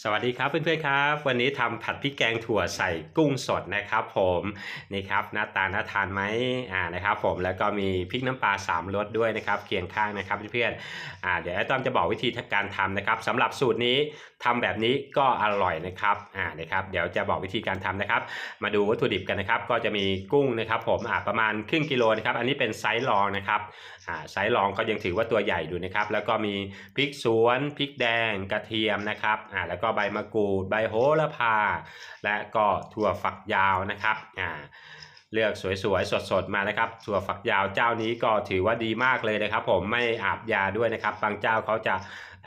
สวัสดีครับเพื่อนๆครับ วันนี้ทำผัดพริกแกงถั่วใส่กุ้งสดนะครับผมนี่ครับหน้าตาน่าทานไหมอ่านะครับผมแล้วก็มีพริกน้ำปลาสามรสด้วยนะครับเคียงข้างนะครับเพื่อนๆอ่าเดี๋ยวไอ้ต้อมจะบอกวิธีการทำนะครับสำหรับสูตรนี้ทำแบบนี้ก็อร่อยนะครับอ่านะครับเดี๋ยวจะบอกวิธีการทำนะครับ มาดูวัตถุดิบกันนะครับ ก็จะมีกุ้งนะครับ ผมอ่าประมาณครึ่งกิโลนะครับอันนี้เป็นไซส์รองนะครับอ่าไซส์รองก็ยังถือว่าตัวใหญ่ดูนะครับแล้วก็มีพริกสวนพริกแดงกระเทียมนะครับอ่าแล้วก็ใบมะกรูด ใบโหระพา และก็ถั่วฝักยาวนะครับอ่าเลือกสวยๆ สดๆ มานะครับถั่วฝักยาวเจ้านี้ก็ถือว่าดีมากเลยนะครับ ผมไม่อาบยาด้วยนะครับ บางเจ้าเขาจะ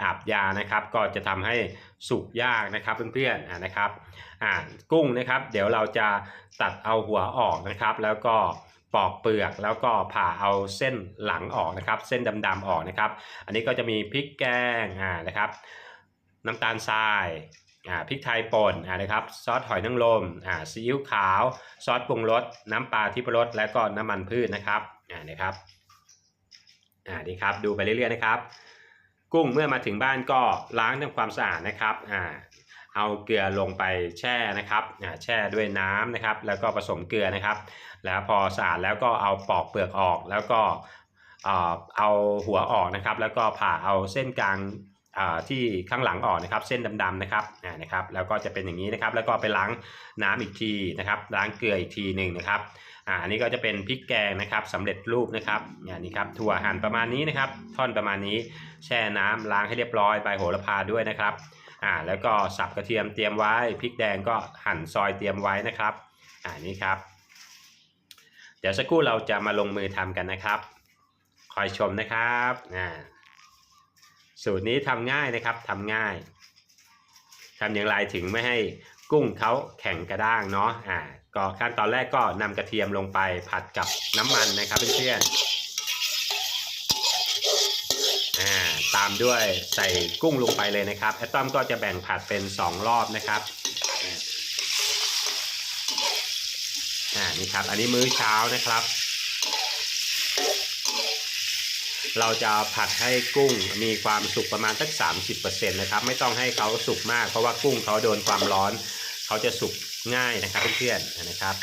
อาบยานะครับ ก็จะทำให้สุกยากนะครับเพื่อนๆอ่านะครับอ่ากุ้งนะครับ เดี๋ยวเราจะตัดเอาหัวออกนะครับ แล้วก็ปอกเปลือกแล้วก็ผ่าเอาเส้นหลังออกนะครับ เส้นดำๆออกนะครับ อันนี้ก็จะมีพริกแกงอ่านะครับ น้ำตาลทรายอ่าพริกไทยป่นอ่านะครับซอสหอยนางรมอ่าซีอิ๊วขาว ซอสปรุงรสน้ำปลาทิพรสและก็น้ำมันพืชนะครับอ่านะครับอ่านี่ครับดูไปเรื่อยๆนะครับ กุ้งเมื่อมาถึงบ้านก็ล้างทำความสะอาดนะครับอ่าเอาเกลือลงไปแช่นะครับอ่าแช่ด้วยน้ำนะครับ แล้วก็ผสมเกลือนะครับ แล้วพอสะอาดแล้วก็เอาปอกเปลือกออก แล้วก็เอ่อเอาหัวออกนะครับ แล้วก็ผ่าเอาเส้นกลาง ที่ข้างหลังออกนะครับ เส้นดำๆนะครับอ่นะครับ แล้วก็จะเป็นอย่างนี้นะครับ แล้วก็ไปล้างน้ำอีกทีนะครับ ล้างเกลืออีกทีหนึ่งนะครับอันนี้ก็จะเป็นพริกแกงนะครับสำเร็จรูปนะครับอ่านี่ครับถั่วหั่นประมาณนี้นะครับ ท่อนประมาณนี้แช่น้ำล้างให้เรียบร้อยใบโหระพาด้วยนะครับอ่าแล้วก็สับกระเทียมเตรียมไว้พริกแดงก็หั่นซอยเตรียมไว้นะครับอ่านี่ครับ เดี๋ยวสักครู่เราจะมาลงมือทำกันนะครับ คอยชมนะครับอ่า สูตรนี้ทำง่ายนะครับทำง่ายทำอย่างไรถึงไม่ให้กุ้งเขาแข็งกระด้างเนาะอ่าก็ขั้นตอนแรกก็นำกระเทียมลงไปผัดกับน้ำมันนะครับเพื่อนๆอ่าตามด้วยใส่กุ้งลงไปเลยนะครับแอตตอมก็จะแบ่งผัดเป็น 2 รอบนะครับอ่านี่ครับ อันนี้มื้อเช้านะครับ เราจะผัดให้กุ้งมีความสุกประมาณสัก 30%นะครับไม่ต้องให้เขาสุกมากเพราะว่ากุ้งเขาโดนความร้อน เขาจะสุกง่ายนะครับเพื่อนๆนะครับ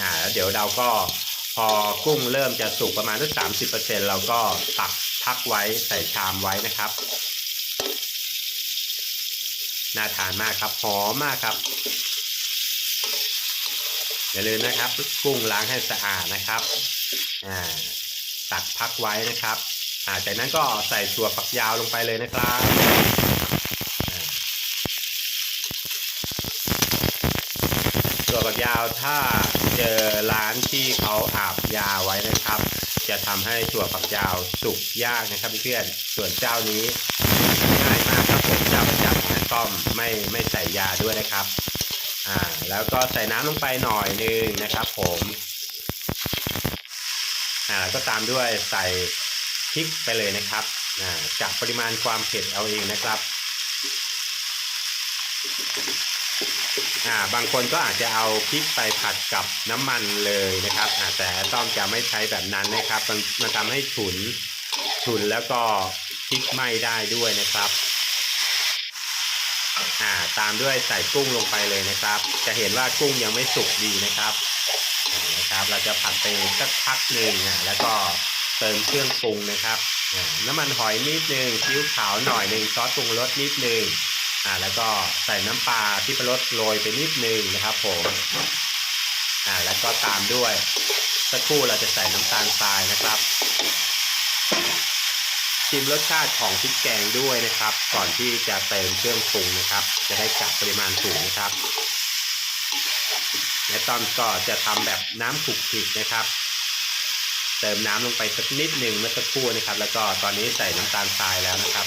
อ่าแล้วเดี๋ยวเราก็พอกุ้งเริ่มจะสุกประมาณสัก 30%เราก็ตักพักไว้ใส่ชามไว้นะครับน่าทานมากครับหอมมากครับอย่าลืมนะครับ กุ้งล้างให้สะอาดนะครับอ่า ตักพักไว้นะครับาจากนั้นก็ใส่ถั่วฝักยาวลงไปเลยนะครับถั่วฝักยาวถ้าเจอร้านที่เขาอาบยาไว้นะครับ จะทำให้ถั่วฝักยาวสุกยากนะครับเพื่อนๆส่วนเจ้านี้ง่ายมากครับผมเจ้าประจำนะต้อมไม่ไม่ใส่ยาด้วยนะครับอ่าแล้วก็ใส่น้ำลงไปหน่อยนึงนะครับ ผม ก็ตามด้วยใส่พริกไปเลยนะครับอ่าจับปริมาณความเผ็ดเอาเองนะครับอ่าบางคนก็อาจจะเอาพริกไปผัดกับน้ำมันเลยนะครับแต่ต้องจะไม่ใช้แบบนั้นนะครับ มันมันทำให้ฉุนฉุนแล้วก็พริกไหม้ได้ด้วยนะครับ อ่าตามด้วยใส่กุ้งลงไปเลยนะครับ จะเห็นว่ากุ้งยังไม่สุกดีนะครับนะครับ เราจะผัดไปสักพักหนึ่งอ่าแล้วก็เติมเครื่องปรุงนะครับอ่าน้ำมันหอยนิดนึงซีอิ๊วขาวหน่อยหนึ่งซอสปรุงรสนิดนึงอ่าแล้วก็ใส่น้ำปลาที่ปรสโรยไปนิดนึงนะครับผมอ่าแล้วก็ตามด้วยสักครู่เราจะใส่น้ำตาลทรายนะครับ ชิมรสชาติของพริกแกงด้วยนะครับ ก่อนที่จะเติมเครื่องปรุงนะครับ จะได้กะปริมาณถูกนะครับ และตอนก็จะทำแบบน้ำขลุกขิกนะครับ เติมน้ำลงไปสักนิดหนึ่งเมื่อสักครู่นะครับ แล้วก็ตอนนี้ใส่น้ำตาลทรายแล้วนะครับ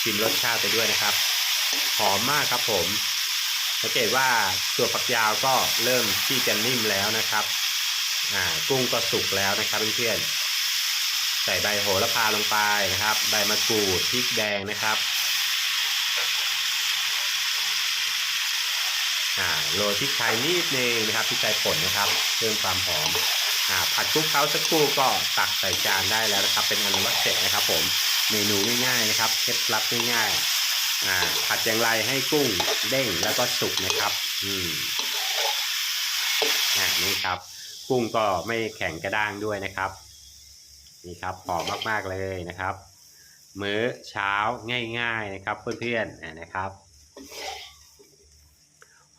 ชิมรสชาติไปด้วยนะครับ หอมมากครับผมสังเกตว่าตัวฝักยาวก็เริ่มที่จะนิ่มแล้วนะครับ อ่ากุ้งก็สุกแล้วนะครับเพื่อนๆ ใส่ใบโหระพาลงไปนะครับ ใบมะกรูดพริกแดงนะครับอ่าโรยพริกไทยนิดนึงนะครับพริกไทยป่นนะครับ เพิ่มความหอมอ่าผัดคลุกเคล้าสักครู่ก็ตักใส่จานได้แล้วนะครับ เป็นอันว่าเสร็จนะครับ ผมเมนูง่ายๆนะครับเคล็ดลับง่ายอ่าผัดอย่างไรให้กุ้งเด้งแล้วก็สุกนะครับอืมอ่านี่ครับ กุ้งก็ไม่แข็งกระด้างด้วยนะครับ นี่ครับหอมมากๆเลยนะครับ มื้อเช้าง่ายๆนะครับเพื่อนๆอ่านะครับ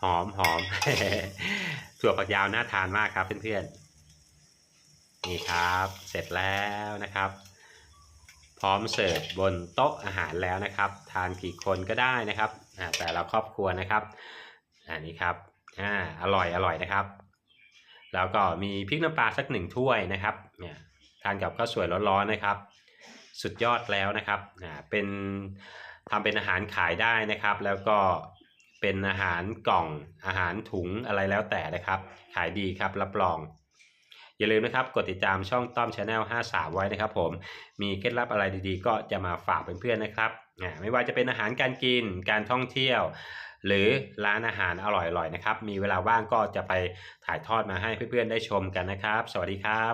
หอมหอมถั่วฝักยาวน่าทานมากครับเพื่อนๆนี่ครับเสร็จแล้วนะครับ พร้อมเสิร์ฟบนโต๊ะอาหารแล้วนะครับ ทานกี่คนก็ได้นะครับแต่ละครอบครัวนะครับอันนี้ครับอ่าอร่อยอร่อยนะครับ แล้วก็มีพริกน้ำปลาสักหนึ่งถ้วยนะครับเนี่ย ทานกับข้าวสวยร้อนๆนะครับ สุดยอดแล้วนะครับอ่าเป็นทำเป็นอาหารขายได้นะครับ แล้วก็เป็นอาหารกล่องอาหารถุงอะไรแล้วแต่นะครับ ขายดีครับรับรอง อย่าลืมนะครับ กดติดตามช่องต้อมชาแนล53 ไว้นะครับผมมีเคล็ดลับอะไรดีๆ ก็จะมาฝากเพื่อนๆนะครับอ่าไม่ว่าจะเป็นอาหารการกินการท่องเที่ยว หรือร้านอาหารอร่อยๆนะครับ มีเวลาว่างก็จะไปถ่ายทอดมาให้เพื่อนๆได้ชมกันนะครับ สวัสดีครับ